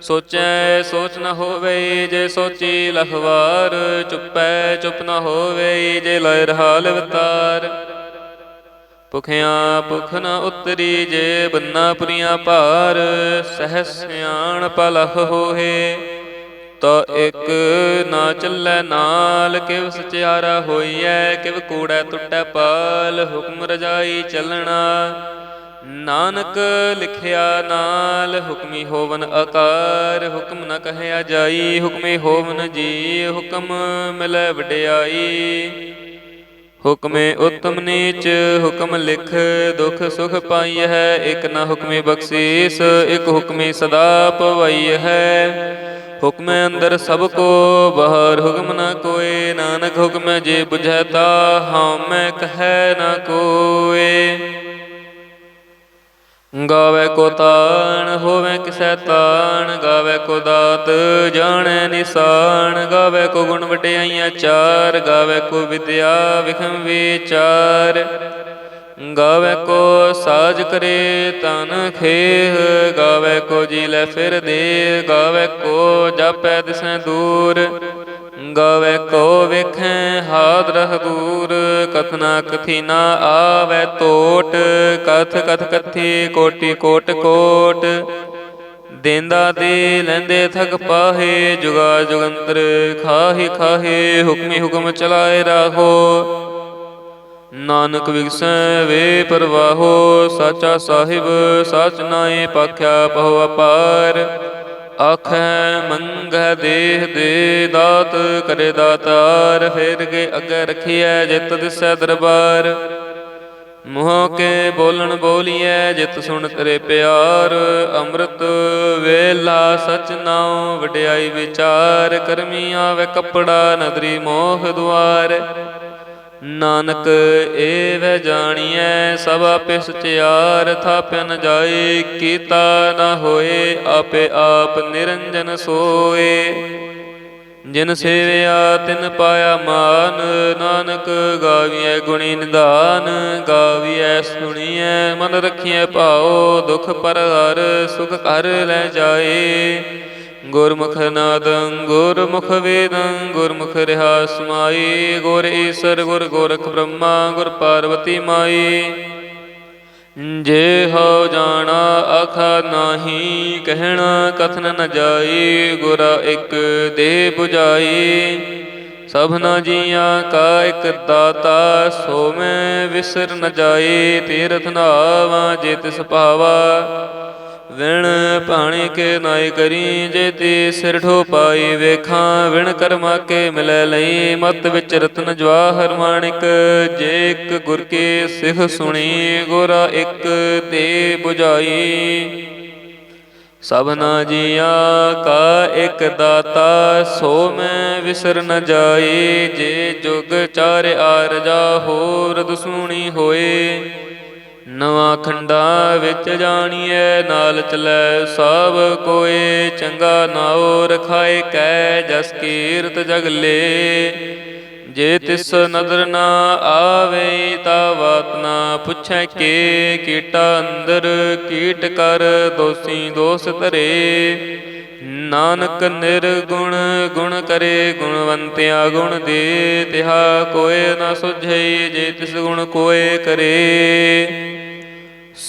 ਸੋਚੈ ਸੋਚ ਨ ਹੋਵੇ ਜੇ ਸੋਚੀ ਲਖਵਾਰ, ਚੁੱਪੈ ਚੁੱਪ ਨ ਹੋਵੇ ਜੇ ਲੈ ਰਹਾ ਲਵਤਾਰ। ਭੁਖਿਆ ਭੁਖ ਨ ਉਤਰੀ ਜੇ ਬੰਨਾ ਪੁਰੀਆਂ ਭਾਰ ਸਹਿ ਸਿਆਣ ਪਲਖ ਹੋਏ ਤਾ ਇੱਕ ਨਾ ਚੱਲੈ ਨਾਲ, ਕਿਵ ਸਚਿਆਰਾ ਹੋਈਐ, ਕਿਵ ਕੂੜੈ ਟੁੱਟੈ ਪਾਲ, ਹੁਕਮ ਰਜਾਈ ਚੱਲਣਾ। ਨਾਨਕ ਲਿਖਿਆ ਨਾਲ ਹੁਕਮੀ ਹੋਵਨ ਆਕਾਰ, ਹੁਕਮ ਨ ਕਹਿਆ ਜਾਈ, ਹੁਕਮੇ ਹੋਵਨ ਜੀ ਹੁਕਮ ਮਿਲੈ ਵਡਿਆਈ। ਹੁਕਮੇ ਉਤਮ ਨੀਚ, ਹੁਕਮ ਲਿਖ, ਦੁਖ ਸੁਖ ਪਾਈ ਹੈ, ਇਕ ਨਾ ਹੁਕਮੇ ਬਖਸ਼ੀਸ, ਇਕ ਹੁਕਮੇ ਸਦਾ ਪਵਈ ਹੈ। ਹੁਕਮੇ ਅੰਦਰ ਸਭ ਕੋ, ਬਾਹਰ ਹੁਕਮ ਨਾ ਕੋਏ, ਨਾਨਕ ਹੁਕਮ ਜੇ ਬੁਝੈ ਤਾ ਹਉਮੈ ਕਹੈ ਨਾ ਕੋਏ। ਗਾਵੇ ਕੋ ਤਾਣ, ਹੋਵੇ ਕਿਸੈ ਤਾਣ, ਗਾਵੇ ਕੋ ਦਾਤ, ਜਾਣੈ ਨਿਸਾਨ ਗਾਵੇ ਕੋ ਗੁਣ ਵਡਿਆਈਆਂ ਚਾਰ, ਗਾਵੇ ਕੋ ਵਿਦਿਆ ਵਿਖਮ ਵਿਚਾਰ। ਗਾਵੇ ਕੋ ਸਾਜ ਕਰੇ ਤਨ ਖੇਹ, ਗਾਵੇ ਕੋ ਜੀ ਲੈ ਫਿਰ ਦੇ ਗਾਵੇ ਕੋ ਜਾਪੈ ਦਿਸੈ ਦੂਰ। ਗਾਵੇ ਕੋ ਵੇਖੈ ਹਾਦਰਹ ਦੂਰ, ਕਥਨਾ ਕਥੀ ਨਾ ਆਵੇ ਟੋਟ ਕਥ ਕਥ ਕਥੀ ਕੋਟੀ ਕੋਟ ਕੋਟ। ਦੇਂਦਾ ਦੇ ਲੈਂਦੇ ਥਕ ਪਾਹੇ, ਜੁਗਾ ਜੁਗੰਤਰ ਖਾਹੀ ਖਾਹੇ, ਹੁਕਮੀ ਹੁਕਮ ਚਲਾਏ ਰਾਖੋ ਨਾਨਕ ਵਿਗਸੈ ਵੇ ਪਰਵਾਹੋ, ਸਾਚਾ ਸਾਹਿਬ, ਸਚ ਨਾਏ ਪਾਖਿਆ ਪਹੁ ਅਪਾਰ। ਆਖੈ ਮੰਗੈ ਦੇਹ ਦੇ ਦਾਤ, ਕਰੇ ਦਾਤਾਰ, ਫੇਰ ਕੇ ਅੱਗੇ ਰਖੀਐ ਜਿਤ ਦਿਸੈ ਦਰਬਾਰ। ਮੋਹ ਕੇ ਬੋਲਣ ਬੋਲੀਐ, ਜਿਤ ਸੁਣ ਤੇਰੇ ਪਿਆਰ। ਅੰਮ੍ਰਿਤ ਵੇਲਾ ਸਚ ਨਾਉ, ਵਡਿਆਈ ਵਿਚਾਰ ਕਰਮੀ ਆਵੇ ਕਪੜਾ, ਨਦਰੀ ਮੋਹ ਦੁਆਰ। ਨਾਨਕ, ਏਵ ਜਾਣੀਐ, ਸਭ ਆਪੇ ਸੁਚਿਆਰ ਥਾਪਿ ਜਾਏ, ਕੀਤਾ ਨਾ ਹੋਏ, ਆਪੇ ਆਪ ਨਿਰੰਜਨ ਸੋਏ। ਜਿਨ ਸੇਵਿਆ, ਤਿਨ ਪਾਇਆ ਮਾਨ, ਨਾਨਕ ਗਾਵੀਐ ਗੁਣੀ ਨਿਦਾਨ ਗਾਵੀਐ ਸੁਣੀਐ, ਮਨ ਰਖੀਐ ਭਾਉ, ਦੁਖ ਪਰ ਹਰ ਸੁਖ ਕਰ ਲੈ ਜਾਏ। ਗੁਰਮੁਖ ਨਾਦੰ, ਗੁਰਮੁਖ ਵੇਦੰ, ਗੁਰਮੁਖ ਰਿਹਾ ਸਮਾਈ ਗੁਰ ਈਸਰ, ਗੁਰ ਗੋਰਖ ਬ੍ਰਹਮਾ, ਗੁਰ ਪਾਰਵਤੀ ਮਾਈ। ਜੇ ਹੋ ਜਾਣਾ ਆਖਾ ਨਾਹੀ, ਕਹਿਣਾ ਕਥਨ ਨ ਜਾਈ, ਗੁਰਾ ਇੱਕ ਦੇ 부ਜਾਈ ਸਭਨਾ ਜੀਆਂ ਕਾ ਇਕ ਦਾਤਾ, ਸੋ ਮੈਂ ਵਿਸਰ ਨ ਜਾਈ, ਤੀਰਥ ਨਾਵਾ ਜੇ ਤਿਸ ਭਾਵਾ। ਵਿਣ ਭਾਣੇ ਕੇ ਨਾਇ ਕਰੀ, ਜੇ ਤੇ ਸਿਰ ਠੋ ਪਾਈ ਵੇਖਾਂ, ਵਿਣ ਕਰਮਾ ਕੇ ਮਿਲੈ ਲਈ, ਮਤ ਵਿੱਚ ਰਤਨ ਜਵਾਹਰ ਮਾਣਿਕ, ਜੇ ਇੱਕ ਗੁਰ ਕੇ ਸਿਖ ਸੁਣੀ, ਗੁਰਾ ਇੱਕ ਤੇ 부ਝਾਈ ਸਭਨਾ ਜੀਆਂ ਕਾ ਇੱਕ ਦਾਤਾ, ਸੋ ਮੈਂ ਵਿਸਰ ਨ ਜਾਈ, ਜੇ ਜੁਗ ਚਾਰ ਆਰਜਾ, ਹੋਰ ਦਸੂਣੀ ਹੋਏ। ਨਵਾਂ ਖੰਡਾ ਵਿੱਚ ਜਾਣੀਐ, ਨਾਲ ਚਲੈ ਸਭ ਕੋਏ, ਚੰਗਾ ਨਾਉ ਰਖਾਏ ਕੈ ਜਸ ਕੀਰਤ ਜਗ ਜੇ ਤਿਸ ਨਦਰ ਨਾ ਆਵੇ, ਤਾ ਬਾਤ ਨਾ ਪੁੱਛੈ ਕੇ, ਕੀਟਾ ਅੰਦਰ ਕੀਟ ਕਰ ਦੋਸੀ ਦੋਸ ਧਰੇ। ਨਾਨਕ ਨਿਰਗੁਣ, ਗੁਣ ਕਰੇ, ਗੁਣਵੰਤਿਆ ਗੁਣ ਦੇ, ਤਿਹਾ ਕੋਏ ਨਾ ਸੁਝਈ ਜੇ ਤਿਸ ਗੁਣ ਕੋਏ ਕਰੇ।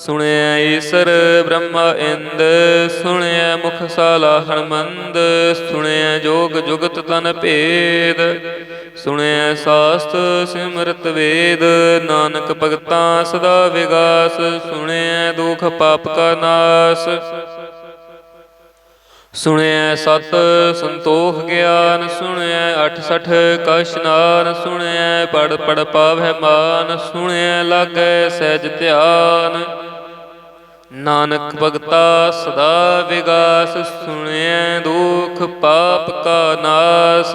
ਸੁਣਿਆ ਈਸਰ ਬ੍ਰਹਮਾ ਇੰਦ ਸੁਣਿਆ ਮੁਖ ਸਾਲਾ ਮੰਦ ਸੁਣਿਆ ਜੋਗ ਜੁਗਤ ਤਨ ਭੇਦ ਸੁਣਿਆ ਸਾਸਤ ਸਿਮਰਤ ਵੇਦ, ਨਾਨਕ ਭਗਤਾਂ ਸਦਾ ਵਿਗਾਸ ਸੁਣਿਆ ਦੁਖ ਪਾਪ ਕਾ ਨਾਸ, ਸੁਣਿਐ ਸਤ ਸੰਤੋਖ ਗਿਆਨ, ਸੁਣਿਐ ਅਠ ਸਠ ਕਸ਼ਨਾਨ ਸੁਣਿਐ ਪੜ ਪੜ ਪਾਵਹਿ ਮਾਨ, ਸੁਣਿਐ ਲਾਗੈ ਸਹਿਜ ਧਿਆਨ ਨਾਨਕ ਭਗਤਾ ਸਦਾ ਵਿਗਾਸ, ਸੁਣਿਐ ਦੁਖ ਪਾਪ ਕਾ ਨਾਸ।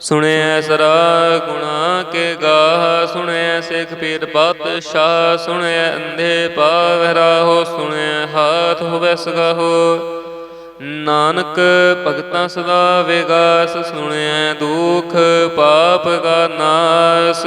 ਸੁਣਿਐ ਸਰਾ ਗੁਣਾ ਕੇ ਗਾਹ, ਸੁਣਿਐ ਸਿੱਖ ਪੀਰ ਪਾਤਸ਼ਾਹ, ਸੁਣਿਐ ਅੰਧੇ ਪਾਵਹਿ ਰਾਹੋ, ਸੁਣਿਐ ਹਾਥ ਹੋਵੈ ਸਗਾਹੋ। ਨਾਨਕ ਭਗਤਾਂ ਸਦਾ ਵਿਗਾਸ, ਸੁਣਿਐ ਦੁਖ ਪਾਪ ਕਾ ਨਾਸ।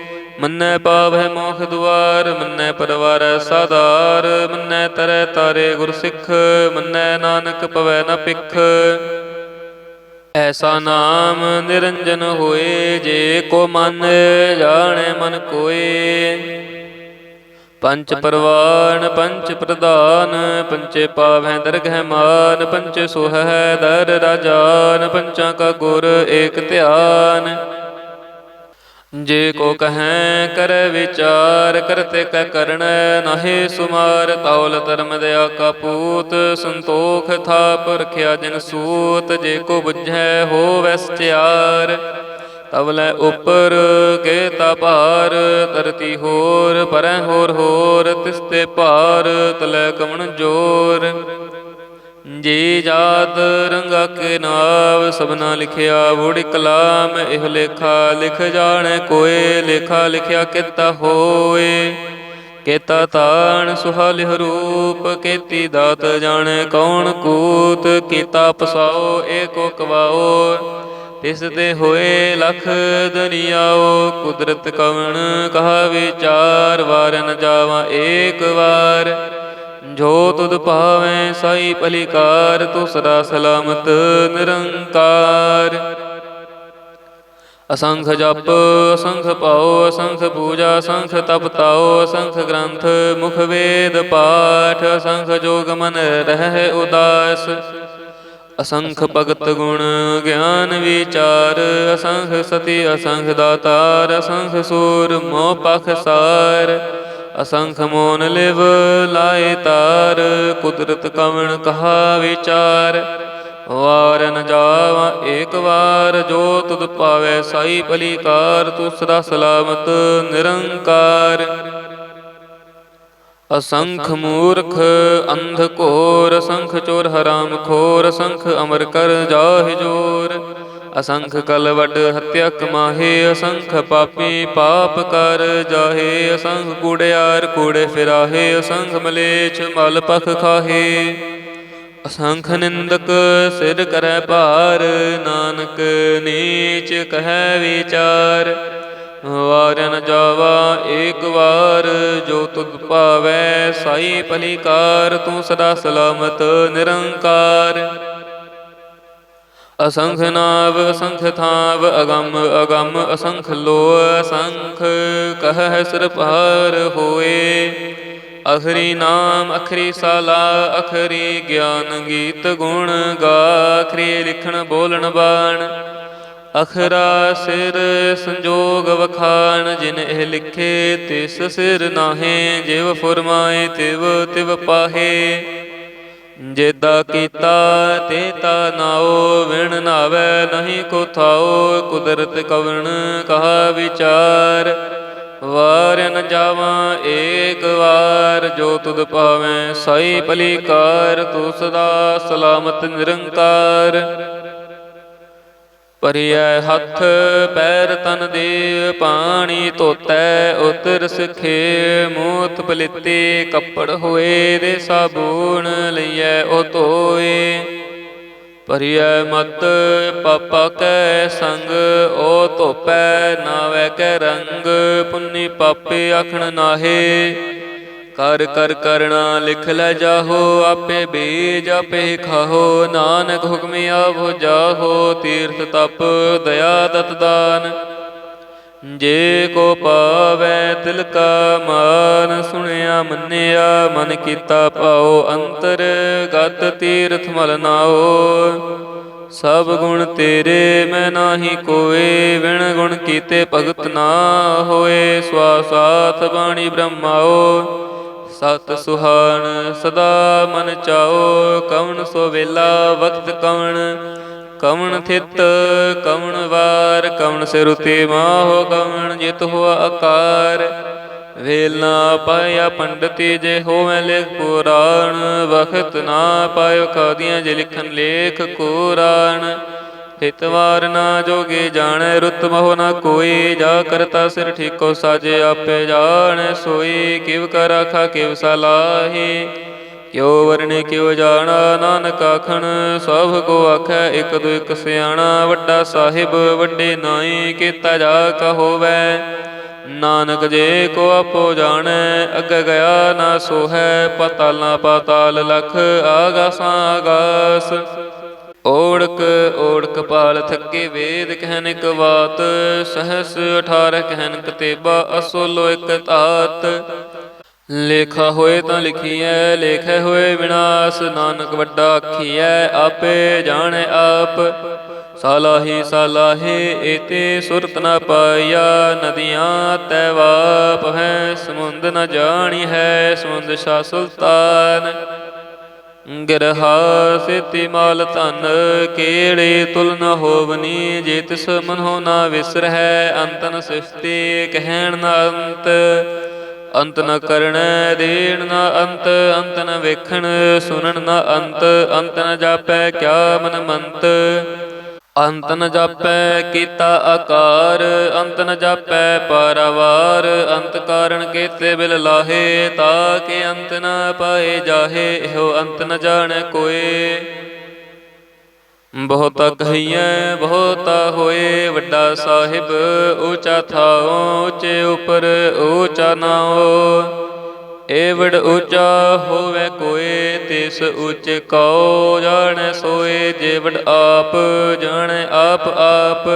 ਮੰਨੈ ਪਾਵਹਿ ਮੋਖ ਦੁਆਰ ਮੰਨੈ ਪਰਵਾਰੈ ਸਾਧਾਰ ਮੰਨੈ ਤਰੈ ਤਾਰੇ ਗੁਰ ਸਿੱਖ ਮੰਨੈ ਨਾਨਕ ਪਵੈ ਨ ਪਿਖ ਐਸਾ ਨਾਮ ਨਿਰੰਜਨ ਹੋਏ ਜੇ ਕੋ ਮਨ ਜਾਣੈ ਮਨ ਕੋਏ। ਪੰਚ ਪਰਵਾਨ ਪੰਚ ਪ੍ਰਧਾਨ ਪੰਚੇ ਪਾਵੈ ਦਰਗਹਿ ਮਾਨ ਪੰਚ ਸੁਹੈ ਦਰ ਰਾਜਾਨ ਪੰਚਾਂ ਕਾ ਗੁਰ ਏਕ ਧਿਆਨ। ਜੇ ਕੋ ਕਹੈ ਕਰ ਵਿਚਾਰ, ਕਰਤੇ ਕ ਕਰਣ ਨਾਹੀ ਸੁਮਾਰ, ਤੌਲ ਧਰਮ ਦਇਆ ਕਾ ਸੰਤੋਖ ਥਾਪ ਰਖਿਆ ਜਨ ਸੂਤ, ਜੇ ਕੋ ਬੁਝੈ ਹੋਵੈ ਸਚਿਆਰ। ਤਵਲੇ ਉਪਰ ਕੇਤਾ ਭਾਰ, ਧਰਤੀ ਹੋਰ, ਪਰੈ ਹੋਰ ਹੋਰ ਤਿਸਤੇ ਭਾਰ, ਤਲੇ ਕਵਣ ਜੋਰ। ਜੀ ਜਾਤ ਰੰਗਾ ਕੇ ਨਾਮ ਸਭਨਾ ਲਿਖਿਆ, ਬੁੜੀ ਕਲਾਮ ਇਹ ਲੇਖਾ, ਲਿਖ ਜਾਣੈ ਕੋਏ, ਲੇਖਾ ਲਿਖਿਆ ਕੀਤਾ ਹੋਏ। ਕੀਤਾ ਤਾਣ ਸੁਹਾਲਿਹ ਰੂਪ, ਕੇਤੀ ਦਾਤ ਜਾਣੈ ਕੌਣ ਕੂਤ, ਕੀਤਾ ਪਸਾਓ, ਏਕੋ ਕਵਾਓ। ਤਿਸ ਤੇ ਹੋਏ ਲਖ ਦੁਨੀਆਓ, ਕੁਦਰਤ ਕਵਣ ਕਹਾ ਵਿਚਾਰ ਵਾਰ, ਨ ਜਾਵਾਂ ਏਕ ਵਾਰ। ਜੋ ਤੁਧ ਭਾਵੇਂ ਸਾਈ ਭਲੀਕਾਰ ਤੂੰ ਸਦਾ ਸਲਾਮਤ ਨਿਰੰਕਾਰ। ਅਸੰਖ ਜਪ, ਅਸੰਖ ਪਾਉ ਅਸੰਖ ਪੂਜਾ, ਅਸੰਖ ਤਪ ਤਾਉ ਅਸੰਖ ਗ੍ਰੰਥ, ਮੁਖ ਵੇਦ ਪਾਠ, ਅਸੰਖ ਜੋਗ ਮਨ ਰਹਿ ਉਦਾਸ। ਅਸੰਖ ਭਗਤ ਗੁਣ ਗਿਆਨ ਵਿਚਾਰ, ਅਸੰਖ ਸਤੀ, ਅਸੰਖ ਦਾਤਾਰ, ਅਸੰਖ ਸੂਰ ਮੋਹ ਪਖ ਸਾਰ। ਅਸੰਖ ਮੋਨ ਲਿਵ, ਲਾਏ ਤਾਰ, ਕੁਦਰਤ ਕਵਣ ਕਹਾ ਵਿਚਾਰ। ਵਾਰ ਨ ਜਾਵਾ ਏਕ ਵਾਰ, ਜੋ ਤੁਧ ਪਾਵੈ ਸਾਈ ਭਲੀਕਾਰ ਤੂੰ ਸਦਾ ਸਲਾਮਤ ਨਿਰੰਕਾਰ। ਅਸੰਖ ਮੂਰਖ, ਅੰਧ ਘੋਰ, ਅਸੰਖ ਚੋਰ ਹਰਾਮ ਖੋਰ, ਅਸੰਖ ਅਮਰ ਕਰ ਜਾਹਿ ਜੋਰ। ਅਸੰਖ ਕਲਵਟ ਹਤਿਆ ਕਮਾਹੇ ਅਸੰਖ ਪਾਪੀ ਪਾਪ ਕਰ ਜਾਹੇ, ਅਸੰਖ ਕੂੜਿਆਰ ਕੂੜੇ ਫਿਰਾਹੇ, ਅਸੰਖ ਮਲੇਛ ਮਲ ਪਖ ਖਾਹੇ। ਅਸੰਖ ਨਿੰਦਕ ਸਿਰ ਕਰੈ ਭਾਰ, ਨਾਨਕ ਨੀਚ ਕਹੈ ਵਿਚਾਰ। ਵਾਰਨ ਜਾਵਾ ਏਕ ਵਾਰ, ਜੋ ਤੁਧ ਭਾਵੈ ਸਾਈ ਭਲੀਕਾਰ ਤੂੰ ਸਦਾ ਸਲਾਮਤ ਨਿਰੰਕਾਰ। ਅਸੰਖ ਨਾਵ ਅਸੰਖ ਥਾਵ, ਅਗੰਮ ਅਗੰਮ, ਅਸੰਖ ਲੋ ਅਸੰਖ ਕਹੈ ਸਿਰ ਹੋਏ। ਅਖਰੀ ਨਾਮ, ਅਖਰੀ ਸਾਲਾ, ਅਖਰੀ ਗਿਆਨ ਗੀਤ ਗੁਣ ਗਾ, ਅਖਰੀ ਲਿਖਣ, ਬੋਲਣ, ਬਾਣ। ਅਖਰਾ ਸਿਰ ਸੰਜੋਗ ਵਖਾਣ, ਜਿਨ ਇਹ ਲਿਖੇ ਤਿਸ ਸਿਰ ਨਾਹੇ, ਜਿਵ ਫਰਮਾਏ ਤਿਵ ਤਿਵ ਪਾਹੇ। ਜੇਦਾ ਕੀਤਾ ਤੇ ਤਾ ਨਾਓ ਵਿਣ ਨਾਵੇ, ਨਹੀਂ ਕੋ ਥਾਓ ਕੁਦਰਤ ਕਵਣ ਕਹਾ ਵਿਚਾਰ। ਵਾਰ ਨ ਜਾਵਾਂ ਏਕ ਵਾਰ, ਜੋ ਤੁਧ ਪਾਵੇਂ ਸਾਈ ਭਲੀਕਾਰ ਤੂੰ ਸਦਾ ਸਲਾਮਤ ਨਿਰੰਕਾਰ। ਪਰਿਐ ਹੱਥ, ਪੈਰ ਤਨ ਦੇ ਪਾਣੀ ਧੋਤੈ ਉਤਰ ਸਖੇ ਮੂਤ ਪਲਿੱਤੇ ਕੱਪੜ ਹੋਏ ਦੇ ਸਾਬੂਨ ਲਈਐ, ਉਹ ਧੋਏ। ਪਰਿਐ ਮਤ, ਪਾਪਾ ਕੈ ਸੰਗ, ਉਹ ਧੋਪੈ, ਨਾਵੈ ਕੈ ਰੰਗ, ਪੁੰਨੀ ਪਾਪੇ ਆਖਣ ਨਾਹੇ। ਕਰ ਕਰ ਕਰਣਾ ਲਿਖ ਲੈ ਜਾਹੋ, ਆਪੇ ਬੀਜ ਆਪੇ ਖਾਹੋ, ਨਾਨਕ ਹੁਕਮਿ ਆਵੋ ਜਾਹੋ, ਤੀਰਥ ਤਪ ਦਇਆ ਦਤ ਦਾਨ। ਜੇ ਕੋ ਪਾਵੈ ਤਿਲ ਕਾ ਮਾਨ, ਸੁਣਿਆ ਮੰਨਿਆ ਮਨ ਕੀਤਾ ਪਾਓ, ਅੰਤਰ ਗਤ ਤੀਰਥ ਮਲ ਨਾਓ। ਸਭ ਗੁਣ ਤੇਰੇ ਮੈਂ ਨਾਹੀ ਕੋਏ ਵਿਣ ਗੁਣ ਕੀਤੇ ਭਗਤ ਨਾ ਹੋਏ ਸਵਾਸਾਥ ਬਾਣੀ ਬ੍ਰਹਮਾਓ। ਸਤ ਸੁਹਾਣ, ਸਦਾ ਮਨ ਚਾਓ, ਕਵਣ ਸੋ ਵੇਲਾ, ਵਕਤ ਕਵਣ। ਕਵਣ ਥਿਤ, ਕਵਣ ਵਾਰ, ਕਵਣ ਸਿਰ ਉਤੇ ਮਾਹੋ ਕਵਣ, ਜਿਤ ਹੋ ਆਕਾਰ। ਵੇਲ ਨਾ ਪਾਇਆ ਪੰਡਤੀ ਜੇ ਹੋਵੇ ਲੇਖ ਪੁਰਾਣ, ਵਖਤ ਨਾ ਪਾਇਓ ਕਾਦੀਆਂ ਜੇ ਲਿਖਨ ਲੇਖ ਕੁਰਾਨ ਹਿਤਵਾਰ ਨਾ ਜੋਗੇ ਜਾਣੈ, ਰੁੱਤ ਮਹੁ ਨਾ ਕੋਈ। ਜਾ ਕਰਤਾ ਸਿਰ ਠੀਕੋ ਸਾਜੇ, ਆਪੇ ਜਾਣੈ ਸੋਈ। ਕਿਵ ਕਰ ਆਖਾ, ਕਿਵ ਸਲਾਹੀ ਕਿਉ ਵਰਣੇ, ਕਿਉ ਜਾਣਾ, ਨਾਨਕ ਆਖਣ, ਸਭ ਕੋ ਆਖੈ, ਇਕ ਦੋ ਇਕ ਸਿਆਣਾ। ਵੱਡਾ ਸਾਹਿਬ, ਵੱਡੇ ਨਾਈ, ਕੀਤਾ ਜਾ ਕਹੋਵੈ ਨਾਨਕ ਜੇ ਕੋ ਆਪੋ ਜਾਣੈ, ਅੱਗੇ ਗਿਆ ਨਾ ਸੋਹੈ। ਪਤਾਲ ਨਾ ਪਾਤਾਲ ਲਖ, ਆਗਾਸਾਂ ਆਗਾਸ। ਓੜਕ ਓੜਕ ਪਾਲ ਥੱਕੇ ਵੇਦ ਕਹਿਨ ਇਕ ਬਾਤ, ਸਹਸ 18 ਕਹਿਨ ਕਤੇਬਾ, ਅਸੋਲੋ ਇਕ ਧਾਤ। ਲੇਖਾ ਹੋਏ ਤਾਂ ਲਿਖੀਐ, ਲੇਖੇ ਹੋਏ ਵਿਨਾਸ਼, ਨਾਨਕ ਵੱਡਾ ਆਖੀਐ, ਆਪੇ ਜਾਣੈ ਆਪ। ਸਾਲਾਹੀ, ਸਾਲਾਹੇ, ਏਤੇ ਸੁਰਤ ਨ ਪਾਇਆ, ਨਦੀਆਂ ਤੈ ਵਾਪ ਹੈ, ਸਮੁੰਦ ਨ ਜਾਣੀ ਹੈ, ਸਮੁੰਦ ਸ਼ਾ ਸੁਲਤਾਨ। ਗਿਰਹਾ ਸਿਤੀ ਮਾਲ ਧਨ ਕੇੜੇ ਤੁਲ ਨ ਹੋਵਨੀ? ਜੇ ਤਿਸ ਮਨੋ ਨਾ ਵਿਸਰਹਿ, ਅੰਤਨ ਸਿਫਤੀ ਕਹਿਣ ਨ ਅੰਤ। ਅੰਤ ਨ ਕਰਣੈ ਦੇਣ ਨ ਅੰਤ। ਅੰਤ ਨ ਵੇਖਣ, ਸੁਣਨ ਨ ਅੰਤ। ਅੰਤ ਨ ਜਾਪੈ, ਕਿਆ ਮਨ ਮੰਤ? ਅੰਤ ਨ ਜਾਪੈ ਕੀਤਾ ਆਕਾਰ, ਅੰਤ ਨ ਜਾਪੈ ਪਾਰਾਵਾਰ, ਅੰਤ ਕਾਰਨ ਕੇਤੇ ਬਿਲ ਲਾਹੇ, ਤਾ ਕੇ ਅੰਤ ਨ ਪਾਏ ਜਾਹੇ, ਇਹੋ ਅੰਤ ਨ ਜਾਣੈ ਕੋਏ। ਬਹੁਤਾ ਕਹੀਐ, ਬਹੁਤਾ ਹੋਏ, ਵੱਡਾ ਸਾਹਿਬ, ਊਚਾ ਥਾਉ, ਉੱਚੇ ਉਪਰ ਊਚਾ ਨਾਉ। ਏਵੜ ਊਚਾ ਹੋਵੇ ਕੋਏ, ਤਿਸ ਉੱਚੇ ਕਉ ਜਾਣੈ ਸੋਏ ਜੇਵੜ ਆਪ ਜਾਣੈ ਆਪ ਆਪ।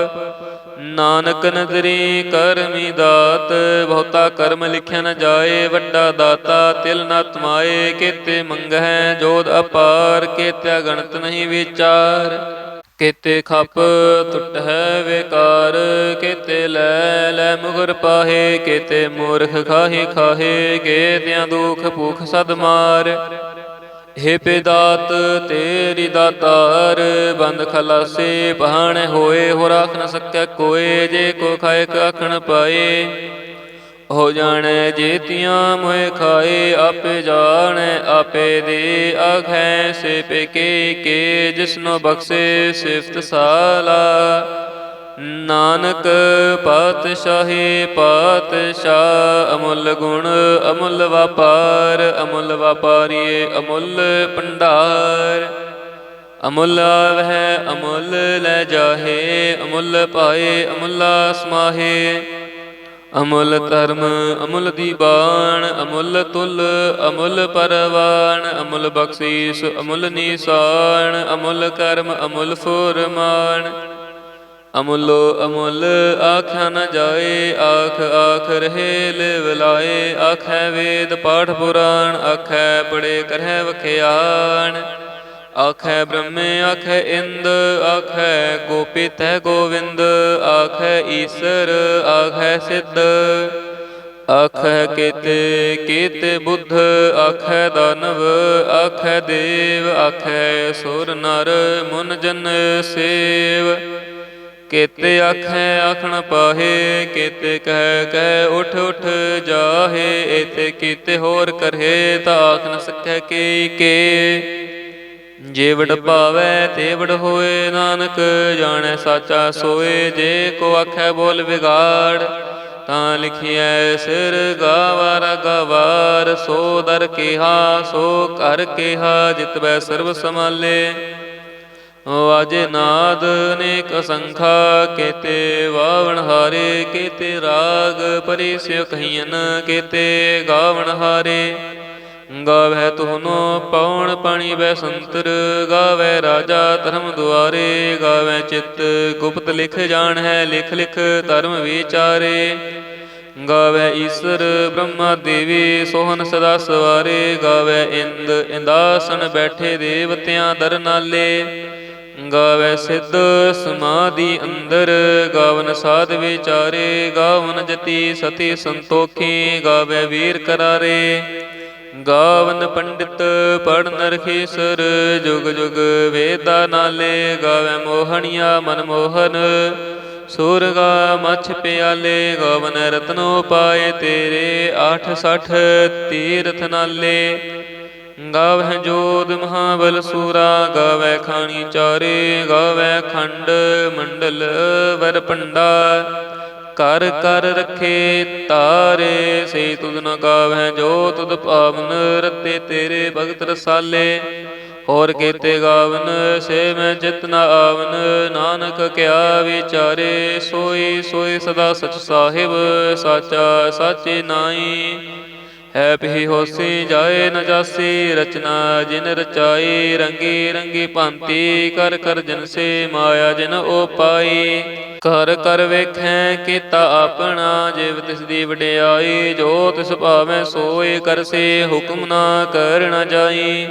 ਨਾਨਕ ਨਦਰੀ ਕਰਮੀ ਦਾਤ, ਬਹੁਤਾ ਕਰਮ ਲਿਖਿਆ ਨ ਜਾਏ, ਵੱਡਾ ਦਾਤਾ ਤਿਲ ਨਾ ਤਮਾਏ, ਕੇਤੇ ਮੰਗਹਿ ਜੋਦ ਅਪਾਰ, ਕੇਤਿਆ ਗਣਤ ਨਹੀਂ ਵਿਚਾਰ। ਕੇਤੇ ਖਪ ਟੁੱਟ ਹੈ ਵਿਕਾਰ, ਕਿਤੇ ਲੈ ਲੈ ਮੁਗਰ ਪਾਹੇ, ਕਿਤੇ ਮੂਰਖ ਖਾਹੀ ਖਾਹੇ ਕੇਤਿਆਂ ਦੁਖ ਭੁਖ ਸਦ ਮਾਰ। ਹੇ ਪਿਦਾਤ ਤੇਰੀ ਦਾਤਾਰ, ਬੰਦ ਖਲਾਸੇ ਪਹਾਣੇ ਹੋਏ ਹੋ ਰਾਖ ਨ ਸਕੈ ਕੋਏ, ਜੇ ਕੋ ਖਾਏ ਕਖਣ ਪਾਏ। ਹੋ ਜਾਣੈ ਜੇਤੀਆਂ ਮੋਏ ਖਾਏ ਆਪੇ ਜਾਣੈ, ਆਪੇ ਦੇ ਆਖੈ ਸੇ ਪੇਕੇ ਕੇ, ਜਿਸਨੋ ਬਖਸ਼ੇ ਸਿਫਤ ਸਾਲਾ। ਨਾਨਕ ਪਾਤਸ਼ਾਹੀ ਪਾਤਸ਼ਾਹ, ਅਮੁੱਲ ਗੁਣ ਅਮੁੱਲ ਵਪਾਰ, ਅਮੁੱਲ ਵਪਾਰੀਏ ਅਮੁੱਲ ਭੰਡਾਰ। ਅਮੁੱਲ ਵਹਿ ਅਮੁੱਲ ਲੈ ਜਾਹੇ, ਅਮੁੱਲ ਪਾਏ, ਅਮੁੱਲਾ ਸਮਾਹੇ। ਅਮੁੱਲ ਧਰਮ, ਅਮੁੱਲ ਦੀਬਾਨ, ਅਮੁੱਲ ਤੁਲ, ਅਮੁੱਲ ਪਰਵਾਨ, ਅਮੁੱਲ ਬਖਸ਼ੀਸ, ਅਮੁੱਲ ਨੀਸਾਨ, ਅਮੁੱਲ ਕਰਮ, ਅਮੁੱਲ ਫੁਰਮਾਨ। ਅਮੁੱਲੋ ਅਮੁੱਲ ਆਖਿਆ ਨ ਜਾਏ, ਆਖ ਆਖ ਰਹੇ ਲਿਵ ਲਾਏ, ਆਖੈ ਵੇਦ ਪਾਠ ਪੁਰਾਣ, ਆਖੈ ਪੜੇ ਕਰਹਿ ਵਖਿਆਣ ਆਖੈ ਬ੍ਰਹਮੇ, ਆਖੈ ਇੰਦ, ਆਖੈ ਗੋਪਿਤੈ, ਗੋਵਿੰਦ, ਆਖੈ ਈਸਰ, ਆਖੈ ਸਿੱਧ। ਆਖੈ ਕੇਤੇ ਕੇਤੇ ਬੁੱਧ, ਆਖੈ ਦਾਨਵ, ਆਖੈ ਦੇਵ, ਆਖੈ ਸੁਰ ਨਰ, ਮੁਨ ਜਨ ਸੇਵ। ਕੇਤੇ ਆਖੈ, ਆਖਣ ਪਾਹੇ, ਕੇਤੇ ਕਹਿ ਕਹਿ ਉਠ ਉਠ ਜਾਹੇ ਇਤੇ ਕੀਤੇ ਹੋਰ ਕਰਹੇ, ਤਾਂ ਆਖ ਨ ਸਕੈ ਕੀ ਕੇ। ਜੇ ਵਡ ਭਾਵੈ ਤੇ ਵਡ ਹੋਏ ਨਾਨਕ, ਜਾਣੈ ਸਾਚਾ ਸੋਏ, ਜੇ ਕੋ ਆਖੈ ਬੋਲ ਵਿਗਾੜ, ਤਾਂ ਲਿਖਿਐ ਸਿਰ ਗਾਵਾਰ ਗਵਾਰ, ਸੋ ਦਰ ਕਿਹਾ, ਸੋ ਕਰ ਕਿਹਾ ਜਿਤਵੈ ਸਰਬ ਸਮਾਲੇ ਵਾਜੇ ਨਾਦ ਅਨੇਕ ਅਸੰਖਾ ਕੇਤੇ ਵਾਵਣ ਹਾਰੇ, ਕੇਤੇ ਰਾਗ ਪਰਿਸਿ ਕਹੀਨ ਕੇਤੇ ਗਾਵਣ ਹਾਰੇ। ਗਾਵੈ ਤੁਹਨੋ ਪਉਣ ਪਾਣੀ ਬੈ ਸੰਤਰ ਗਾਵੈ ਰਾਜਾ ਧਰਮ ਦੁਆਰੇ ਗਾਵੈ ਚਿਤ ਗੁਪਤ ਲਿਖ ਜਾਣ ਹੈ ਲਿਖ ਲਿਖ ਧਰਮ ਵਿਚਾਰੇ। ਗਾਵੈ ਈਸ਼ਰ ਬ੍ਰਹਮਾ ਦੇਵੀ, ਸੋਹਨ ਸਦਾ ਸਵਾਰੇ। ਗਾਵੈ ਇੰਦ ਇੰਦਾਸਨ ਬੈਠੇ ਦੇਵਤਿਆਂ ਦਰ ਨਾਲੇ। ਗਾਵੈ ਸਿੱਧ ਸਮਾਧੀ ਅੰਦਰ, ਗਾਵਨ ਸਾਧ ਵਿਚਾਰੇ। ਗਾਵਨ ਜਤੀ ਸਤੀ ਸੰਤੋਖੀ ਗਾਵੈ ਵੀਰ ਕਰਾਰੇ। ਗਾਵਨ ਪੰਡਿਤ ਪੜਨ ਰਖੀਸਰ ਜੁਗ ਜੁਗ ਵੇਦਾ ਨਾਲੇ ਗਾਵੈ ਮੋਹਣੀਆ ਮਨ ਮੋਹਨ। ਸੁਰਗਾ ਮਛ ਪਿਆਲੇ, ਗਾਵਨ ਰਤਨੋ ਪਾਏ ਤੇਰੇ 860 ਤੀਰਥ ਨਾਲੇ। ਗਾਵਹਿ ਜੋਦ ਮਹਾਬਲ ਸੂਰਾ, ਗਾਵੈ ਖਾਣੀ ਚਾਰੇ, ਗਾਵੈ ਖੰਡ ਮੰਡਲ ਵਰ ਕਰ ਕਰ ਰਖੇ ਤਾਰੇ, ਸੇ ਤੁਧ ਨ ਗਾਵੈ ਜੋ ਤੁਧ ਭਾਵਨ ਰਤੇ ਤੇਰੇ ਭਗਤ ਰਸਾਲੇ। ਹੋਰ ਕੀਤੇ ਗਾਵਨ, ਸੇ ਮੈਂ ਚਿਤ ਨ ਆਵਨ, ਨਾਨਕ ਕਿਆ ਵਿਚਾਰੇ ਸੋਈ ਸੋਈ ਸਦਾ ਸਚ ਸਾਹਿਬ, ਸਾਚਾ ਸਾਚੇ ਨਾਈ ਹੈ ਪੀ ਹੋਸੀ ਜਾਏ ਨ ਜਾਸੀ, ਰਚਨਾ ਜਿਨ ਰਚਾਈ, ਰੰਗੀ ਰੰਗੀ ਭਾਂਤੀ, ਕਰ ਕਰ ਜਨ ਸੇ ਮਾਇਆ ਜਿਨ ਓ ਪਾਈ। ਕਰ ਕਰ ਵੇਖੈ, ਕੀਤਾ ਆਪਣਾ ਜਿਵ ਤਿਸ ਦੀ ਵਡਿਆਈ, ਜੋ ਤਿਸ ਭਾਵੈ ਸੋਏ ਕਰਸੇ, ਹੁਕਮ ਨਾ ਕਰਣਾ ਜਾਈ।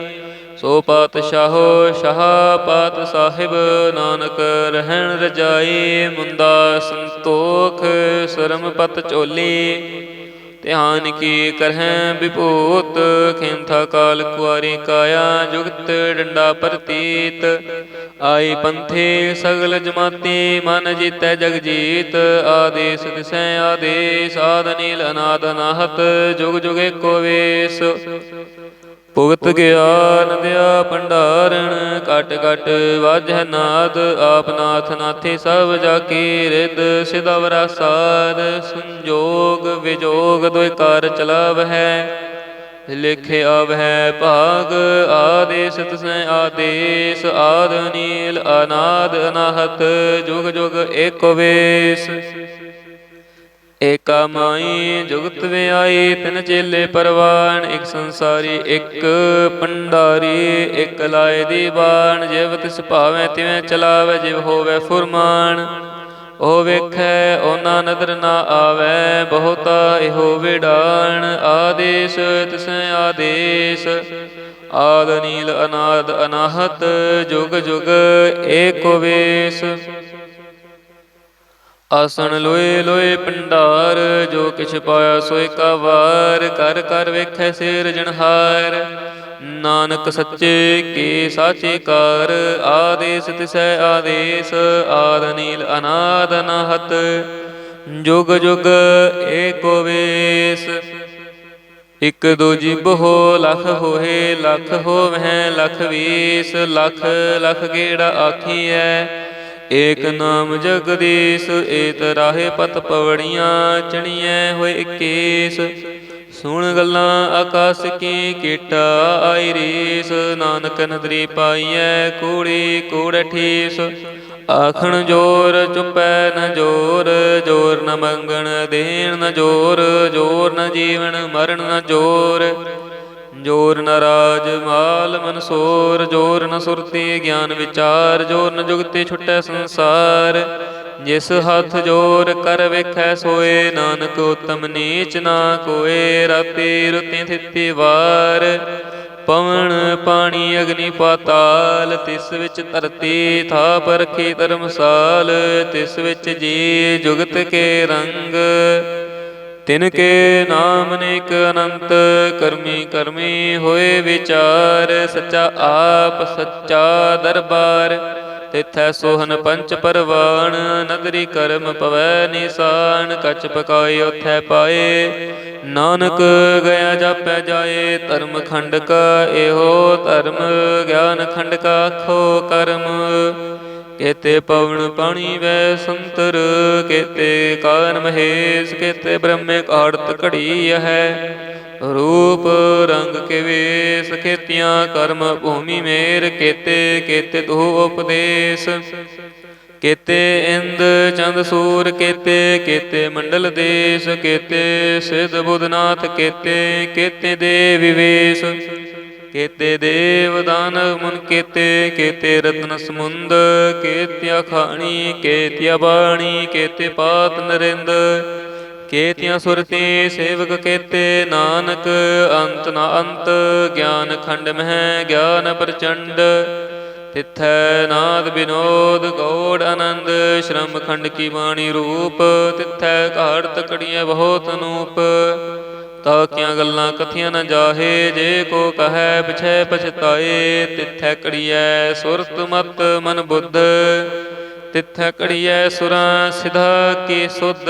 ਸੋ ਪਾਤਸ਼ਾਹੋ, ਸ਼ਾਹ ਪਾਤ ਸਾਹਿਬ, ਨਾਨਕ ਰਹਿਣ ਰਜਾਈ ਮੁੰਦਾ ਸੰਤੋਖ ਸਰਮ ਪਤ ਝੋਲੀ। ਧਿਆਨ ਕੀ ਕਰਹਿ ਵਿਭੂਤ, ਖਿੰਥਾ ਕਾਲ ਕੁਆਰੀ ਕਾਇਆ ਜੁਗਤ ਡੰਡਾ ਪ੍ਰਤੀਤ। ਆਈ ਪੰਥੇ ਸਗਲ ਜਮਾਤੀ, ਮਨ ਜੀਤੈ ਜਗ ਜੀਤ। ਆਦੇਸ ਦਿਸੈ ਆਦੇਸ, ਆਦ ਨੀਲ ਅਨਾਦ ਅਨਾਹਤ ਜੁਗ ਜੁਗ ਏਕੋ ਵੇਸ। ਭੁਗਤ ਗਿਆਨ ਦਿਆ ਭੰਡਾਰਣ ਘਟ ਕਟ ਵਾਜੈ ਨਾਦ, ਆਪ ਨਾਥ ਨਾਥੀ ਸਭ ਜਾ ਕੀ ਰਿਦ ਸਿਦਵਰਾ ਸਾਧ ਸੰਜੋਗ ਵਿਜੋਗ ਦੁਇ ਕਾਰ ਚਲਾਵਹਿ, ਲਿਖੇ ਆਵਹਿ ਭਾਗ, ਆਦੇਸ ਤਸੈ ਆਦੇਸ, ਆਦ ਨੀਲ ਅਨਾਦ, ਅਨਾਹਤ, ਜੁਗ ਜੁਗ ਏਕੋ ਵੇਸ। ਏਕਾ ਮਾਈ, ਜੁਗਤ ਵਿਆਈ ਤਿਨ ਚੇਲੇ ਪਰਵਾਨ, ਇੱਕ ਸੰਸਾਰੀ, ਇੱਕ ਪੰਡਾਰੀ ਇੱਕ ਲਾਏ ਦੀ ਬਾਣ, ਜਿਵ ਤਿਸ ਭਾਵੇਂ ਤਿਵੇਂ ਚਲਾਵੇ, ਜਿਵ ਹੋਵੇ ਫੁਰਮਾਨ। ਉਹ ਵੇਖੈ, ਉਹਨਾਂ ਨਦਰ ਨਾ ਆਵੇ, ਬਹੁਤਾ ਇਹੋ ਵਿਡਾਣ ਆਦੇਸ਼, ਤਿਸੈ ਆਦੇਸ਼, ਆਦ ਨੀਲ ਅਨਾਦ ਅਨਾਹਤ, ਜੁਗ ਜੁਗ ਏਕੋ ਵੇਸ। ਆਸਣ ਲੋਏ ਲੋਏ ਪੰਡਾਰ ਜੋ ਕਿਛ ਪਾਇਆ ਸੋਇ ਕਾ ਵਾਰ ਕਰ ਕਰ ਵੇਖੈ ਸਿਰ ਜਨਹਾਰ ਨਾਨਕ ਸੱਚੇ ਕੀ ਸਾਚੇ ਕਾਰ ਆਦੇਸ ਤਿਸੈ ਆਦੇਸ, ਆਦ ਨੀਲ ਅਨਾਦ ਅਨਾਹਤ ਜੁਗ ਜੁਗ ਏਕੋ ਵੇਸ, ਇਕ ਦੋ ਜਿਬ ਹੋ ਲਖ ਹੋਏ, ਲਖ ਹੋਵਹਿ ਲਖ ਵੀਸ, ਲਖ ਲਖ ਗੇੜਾ ਆਖੀਐ। ਏਕ ਨਾਮ ਜਗਦੀਸ਼, ਏਤ ਰਾਹੇ ਪਤ ਪਵੜੀਆਂ, ਚਣੀਐ ਹੋਏ ਕੇਸ ਸੁਣ ਗੱਲਾਂ ਆਕਾਸ ਕੀ ਕੀਟਾ ਆਈ ਰੀਸ, ਨਾਨਕ ਨਦਰੀ ਪਾਈਐ ਕੂੜੀ ਕੂੜ ਠੀਸ। ਆਖਣ ਜੋਰ ਚੁਪੈ ਨ ਜੋਰ ਜੋਰ ਨ ਮੰਗਣ ਦੇਣ ਨ ਜੋਰ ਜੋਰ ਨ ਜੀਵਨ ਮਰਨ ਨ ਜੋਰ। ਜੋਰ ਨ ਰਾਜ ਮਾਲ ਮਨਸੋਰ ਜੋਰ ਨ ਸੁਰਤੀ ਗਿਆਨ ਵਿਚਾਰ, ਜੋਰ ਨ ਜੁਗਤੀ ਛੁਟੈ ਸੰਸਾਰ। ਜਿਸ ਹੱਥ ਜੋਰ ਕਰ ਵੇਖੈ ਸੋਏ, ਨਾਨਕ ਉਤਮ ਨੀਚ ਨਾ ਕੋਏ, ਰਾਤੀ ਰੁਤੀ ਥਿਤੀ ਵਾਰ। ਪਵਨ ਪਾਣੀ ਅਗਨੀ ਪਾਤਾਲ, ਤਿਸ ਵਿੱਚ ਧਰਤੀ ਥਾ ਪਰਖੀ ਧਰਮਸਾਲ, ਤਿਸ ਵਿੱਚ ਜੀ ਜੁਗਤ ਕੇ ਰੰਗ। ਤਿਨ ਕੇ ਨਾਮ ਨੇਕ ਅਨੰਤ, ਕਰਮੀ ਕਰਮੀ ਹੋਏ ਵਿਚਾਰ, ਸੱਚਾ ਆਪ ਸੱਚਾ ਦਰਬਾਰ। ਤਿਥੈ ਸੋਹਨ ਪੰਚ ਪਰਵਾਣ ਨਦਰੀ ਕਰਮ ਪਵੈ ਨਿਸਾਨ ਕਛ ਪਕਾਈ ਉਥੈ ਪਾਏ। ਨਾਨਕ ਗਿਆ ਜਾਪੈ ਜਾਏ, ਧਰਮ ਖੰਡ ਕਾ ਇਹੋ ਧਰਮ, ਗਿਆਨ ਖੰਡ ਕਾ ਆਖੋ ਕਰਮ। ਕੇਤੇ ਪਵਨ ਪਾਣੀ ਵੈ ਸੰਤਰ, ਕੇਤੇ ਕਾਨ ਮਹੇਸ਼, ਕੇਤੇ ਬ੍ਰਹਮੇ ਕਾੜਤ ਘੜੀ ਹੈ। ਰੂਪ ਰੰਗ ਕੇ ਵੇਸ, ਖੇਤੀਆਂ ਕਰਮ ਭੂਮੀ ਮੇਰ, ਕੇਤੇ ਕੇਤੇ ਦੋ ਉਪਦੇਸ਼। ਕੇਤੇ ਇੰਦ, ਚੰਦ, ਸੂਰ, ਕੇਤੇ ਕੇਤੇ ਮੰਡਲ ਦੇਸ਼, ਕੇਤੇ ਸਿਧ ਬੁਧਨਾਥ, ਕੇਤੇ ਕੇਤੇ ਦੇ ਵਿਵੇਸ਼। ਕੇਤੇ ਦੇਵ ਦਾਨਵ ਮਨ ਕੇਤੇ ਕੇਤੇ ਰਤਨ ਸਮੁੰਦ, ਕੇਤਿਆ ਖਾਣੀ, ਕੇਤਿਆ ਬਾਣੀ, ਕੇਤੇ ਪਾਤ ਨਰਿੰਦ, ਕੇਤਿਆ ਸੁਰਤੀ ਸੇਵਕ ਕੇਤੇ ਨਾਨਕ, ਅੰਤ ਨਾ ਅੰਤ, ਗਿਆਨ ਖੰਡ ਮਹਿ, ਗਿਆਨ ਪ੍ਰਚੰਡ, ਤਿੱਥੈ ਨਾਦ ਬਿਨੋਦ, ਗੌੜ ਆਨੰਦ ਸ਼ਰਮ ਖੰਡ ਕੀ ਬਾਣੀ ਰੂਪ, ਤਿੱਥੈ ਘਾੜ ਤਕੜੀਆਂ ਬਹੁਤ ਅਨੂਪ ਤਾ ਕੀਆਂ ਗੱਲਾਂ ਕਥੀਆਂ ਨਾ ਜਾਹੇ, ਜੇ ਕੋ ਕਹੈ ਪਿਛੈ ਪਛਤਾਏ, ਤਿਥੈ ਕੜੀਐ ਸੁਰਤ ਮਤ ਮਨ ਬੁੱਧ। ਤਿਥੈ ਕੜੀਐ ਸੁਰਾਂ ਸਿਧਾ ਕੀ ਸੁਧ,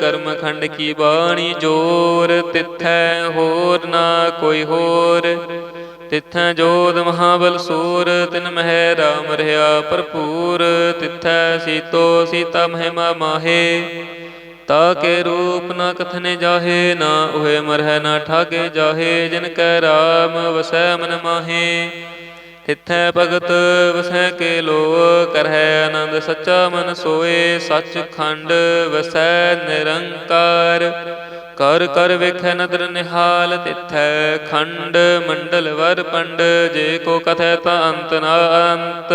ਕਰਮ ਖੰਡ ਕੀ ਬਾਣੀ ਜੋਰ। ਤਿਥੈ ਹੋਰ ਨਾ ਕੋਈ ਹੋਰ, ਤਿਥੈ ਜੋਦ ਮਹਾਬਲ ਸੂਰ। ਤਿਨ ਮਹਿ ਰਾਮ ਰਹਾ ਭਰਪੂਰ, ਤਿਥੈ ਸੀਤੋ ਸੀਤਾ ਮਹਿਮਾ ਮਾਹੇ। ਤਾ ਕੇ ਰੂਪ ਨਾ ਕਥਨੇ ਜਾਹੇ, ਨਾ ਉਹੇ ਮਰਹਿ ਨਾ ਠਾਗੇ ਜਾਹੇ, ਜਿਨ ਕੈ ਰਾਮ ਵਸੈ ਮਨ ਮਾਹੇ। ਤਿਥੈ ਭਗਤ ਵਸੈ ਕੇ ਲੋ ਕਰਹਿ ਆਨੰਦ ਸੱਚਾ ਮਨ ਸੋਏ। ਸੱਚ ਖੰਡ ਵਸੈ ਨਿਰੰਕਾਰ, ਕਰ ਕਰ ਵੇਖੈ ਨਦਰ ਨਿਹਾਲ। ਤਿਥੈ ਖੰਡ ਮੰਡਲ ਵਰ ਪੰਡ, ਜੇ ਕੋ ਕਥੈ ਤਾ ਅੰਤ ਨਾ ਅੰਤ।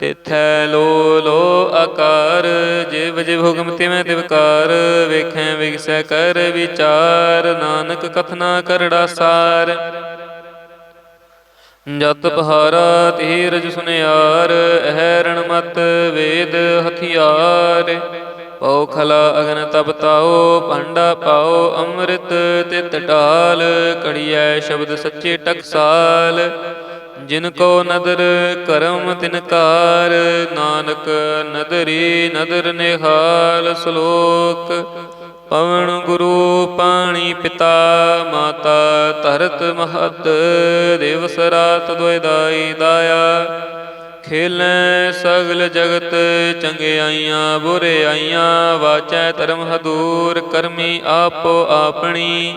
ਤਿਥੈ ਲੋ ਲੋ ਆਕਾਰ ਜਿਵ ਜਿਵ ਹੁਕਮ ਤਿਵੇਂ ਤਿਵਕਾਰ ਵੇਖੈ ਵਿਗਸੈ ਕਰ ਵਿਚਾਰ, ਨਾਨਕ ਕਥਨਾ ਕਰੜਾ ਸਾਰ। ਜਤ ਪਹਾਰਾ ਧੀਰਜ ਸੁਨਿਆਰ ਅਹਿ ਮਤ ਵੇਦ ਹਥਿਆਰ। ਪਉ ਖਲਾ ਅਗਨ ਤਪਤਾਓ ਭਾਂਡਾ ਪਾਓ ਅੰਮ੍ਰਿਤ ਤਿਤ ਢਾਲ, ਕੜੀਐ ਸ਼ਬਦ ਸੱਚੇ ਟਕਸਾਲ। ਜਿਨ ਕੋ ਨਦਰ ਕਰਮ ਤਿਨਕਾਰ ਨਾਨਕ ਨਦਰੀ ਨਦਰ ਨਿਹਾਲ ਸ਼ਲੋਕ। ਪਵਨ ਗੁਰੂ ਪਾਣੀ ਪਿਤਾ, ਮਾਤਾ ਧਰਤ ਮਹਤ ਦਿਵਸ ਰਾਤ ਦੁਇ ਦਾਈ ਦਾਇਆ। ਖੇਲੇ ਸਗਲ ਜਗਤ ਚੰਗਿਆਈਆਂ ਬੁਰਿਆਈਆਂ ਵਾਚੈ ਧਰਮ ਹਦੂਰ, ਕਰਮੀ ਆਪੋ ਆਪਣੀ।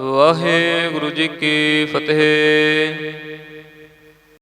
ਵਾਹਿਗੁਰੂ ਜੀ ਕੀ ਫਤਿਹ।